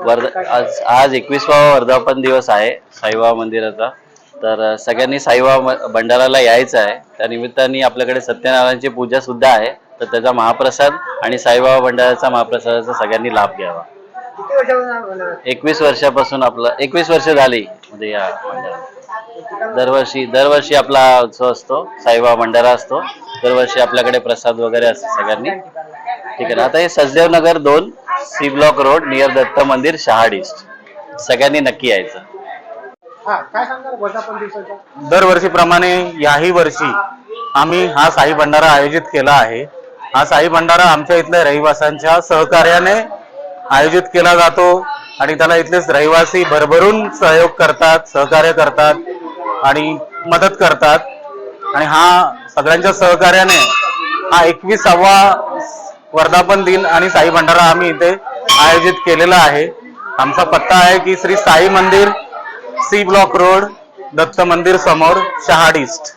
वर्ध काय- आज आज एकवीसवा वर्धापन दिवस आहे साईबाबा मंदिराचा. तर सगळ्यांनी साईबाबा भंडाराला यायचं आहे. त्या निमित्ताने आपल्याकडे सत्यनारायणची पूजा सुद्धा आहे. तर त्याचा महाप्रसाद आणि साईबाबा भंडाराचा महाप्रसादाचा सगळ्यांनी लाभ घ्यावा. एकवीस वर्षापासून आपलं एकवीस वर्ष झाली म्हणजे या दरवर्षी दरवर्षी आपला उत्सव असतो साईबाबा भंडारा असतो. दरवर्षी आपल्याकडे प्रसाद वगैरे असतो सगळ्यांनी. ठीक आहे ना? आता हे सचदेव नगर दोन C block road near Datta Mandir Shahad east. सगळ्यांनी नक्की यायचं. हा काय सांगणार वर्धापन दिवसाचा? दरवर्षीप्रमाणे याही वर्षी आम्ही हा साई भंडारा आयोजित केला आहे. हा साई भंडारा आमच्या इथल्या रहिवाशांच्या सहकार्याने आयोजित केला जातो आणि त्याला इथलेच रहिवासी भरभरून सहयोग करतात सहकार्य करतात आणि मदत करतात. आणि हा सगळ्यांच्या सहकार्याने हा एकविसावा वर्धापन दिन आणि साई भंडारा आम्ही इथे आयोजित केलेला आहे. आमचा पत्ता आहे की श्री साई मंदिर सी ब्लॉक रोड दत्त मंदिर समोर शहाड ईस्ट